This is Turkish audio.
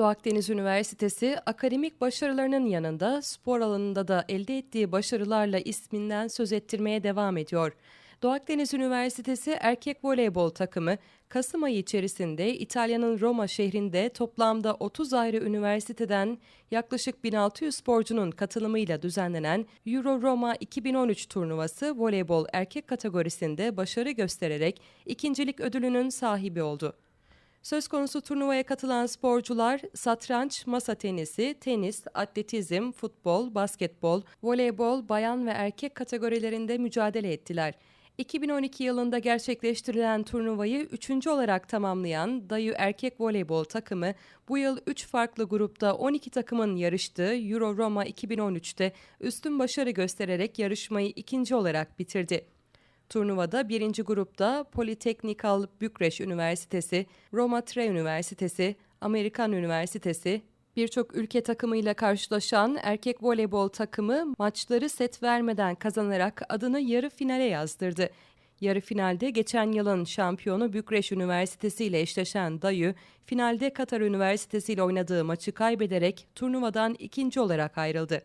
Doğu Akdeniz Üniversitesi akademik başarılarının yanında spor alanında da elde ettiği başarılarla isminden söz ettirmeye devam ediyor. Doğu Akdeniz Üniversitesi erkek voleybol takımı Kasım ayı içerisinde İtalya'nın Roma şehrinde toplamda 30 ayrı üniversiteden yaklaşık 1600 sporcunun katılımıyla düzenlenen Euro Roma 2013 turnuvası voleybol erkek kategorisinde başarı göstererek ikincilik ödülünün sahibi oldu. Söz konusu turnuvaya katılan sporcular satranç, masa tenisi, tenis, atletizm, futbol, basketbol, voleybol, bayan ve erkek kategorilerinde mücadele ettiler. 2012 yılında gerçekleştirilen turnuvayı üçüncü olarak tamamlayan Dayı Erkek Voleybol takımı bu yıl 3 farklı grupta 12 takımın yarıştığı Euro Roma 2013'te üstün başarı göstererek yarışmayı ikinci olarak bitirdi. Turnuvada birinci grupta Politeknikal Bükreş Üniversitesi, Roma Tre Üniversitesi, Amerikan Üniversitesi, birçok ülke takımıyla karşılaşan erkek voleybol takımı maçları set vermeden kazanarak adını yarı finale yazdırdı. Yarı finalde geçen yılın şampiyonu Bükreş Üniversitesi ile eşleşen Dayı, finalde Katar Üniversitesi ile oynadığı maçı kaybederek turnuvadan ikinci olarak ayrıldı.